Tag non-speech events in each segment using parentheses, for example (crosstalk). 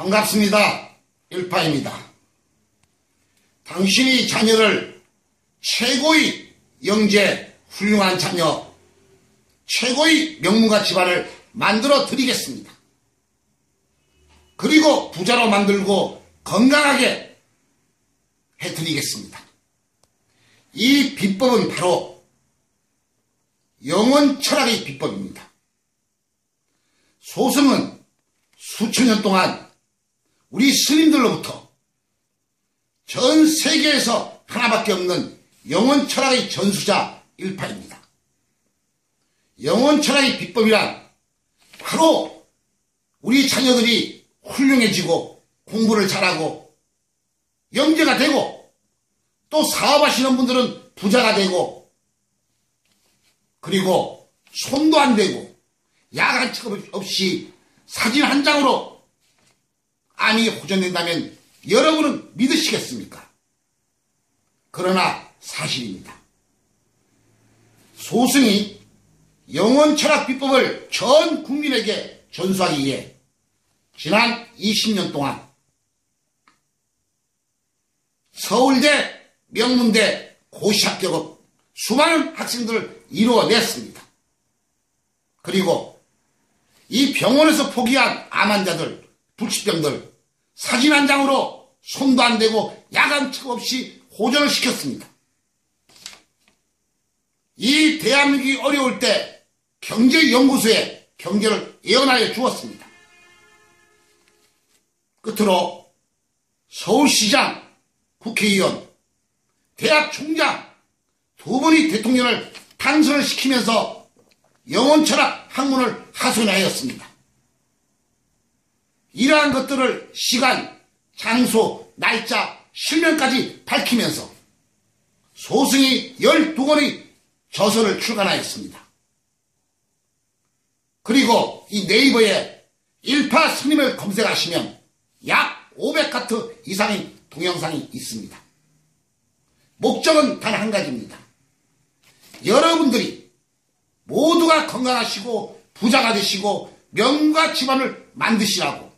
반갑습니다. 일파입니다. 당신이 자녀를 최고의 영재, 훌륭한 자녀, 최고의 명문가 집안을 만들어 드리겠습니다. 그리고 부자로 만들고 건강하게 해드리겠습니다. 이 비법은 바로 영원 철학의 비법입니다. 소승은 수천 년 동안 우리 스님들로부터 전 세계에서 하나밖에 없는 영원 철학의 전수자 일파입니다. 영원 철학의 비법이란 바로 우리 자녀들이 훌륭해지고 공부를 잘하고 영재가 되고 또 사업하시는 분들은 부자가 되고 그리고 손도 안 대고 야간 취급 없이 사진 한 장으로 암이 호전된다면 여러분은 믿으시겠습니까? 그러나 사실입니다. 소승이 영원 철학 비법을 전 국민에게 전수하기 위해 지난 20년 동안 서울대, 명문대, 고시학교급 수많은 학생들을 이루어냈습니다. 그리고 이 병원에서 포기한 암 환자들, 불치병들 사진 한 장으로 손도 안 대고 야간 측 없이 호전을 시켰습니다. 이 대한민국이 어려울 때 경제연구소에 경제를 예언하여 주었습니다. 끝으로 서울시장, 국회의원, 대학 총장 두 분이 대통령을 당선을 시키면서 영원철학 학문을 하소연하였습니다. 이러한 것들을 시간, 장소, 날짜, 실명까지 밝히면서 소승이 12권의 저서를 출간하였습니다. 그리고 이 네이버에 일파 스님을 검색하시면 약 500카트 이상의 동영상이 있습니다. 목적은 단 한 가지입니다. 여러분들이 모두가 건강하시고 부자가 되시고 명과 집안을 만드시라고.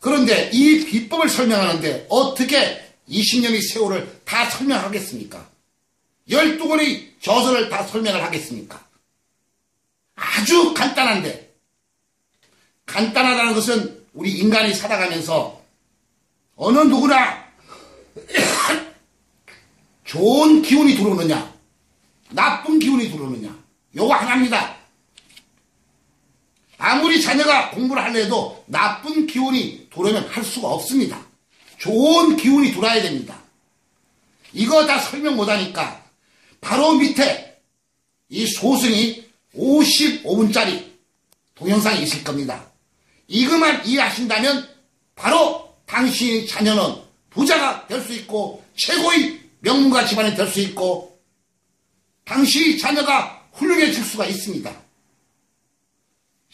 그런데 이 비법을 설명하는데 어떻게 20년의 세월을 다 설명하겠습니까? 12권의 저서를 다 설명을 하겠습니까? 아주 간단한데 간단하다는 것은 우리 인간이 살아가면서 어느 누구나 (coughs) 좋은 기운이 들어오느냐 나쁜 기운이 들어오느냐 요거 하나입니다. 아무리 자녀가 공부를 하려도 나쁜 기운이 들어오면 할 수가 없습니다. 좋은 기운이 들어와야 됩니다. 이거 다 설명 못하니까 바로 밑에 이 소승이 55분짜리 동영상이 있을 겁니다. 이것만 이해하신다면 바로 당신의 자녀는 부자가 될 수 있고 최고의 명문가 집안이 될 수 있고 당신의 자녀가 훌륭해질 수가 있습니다.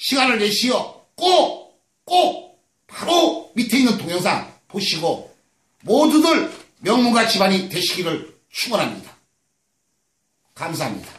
시간을 내시어 꼭, 꼭 바로 밑에 있는 동영상 보시고 모두들 명문가 집안이 되시기를 축원합니다. 감사합니다.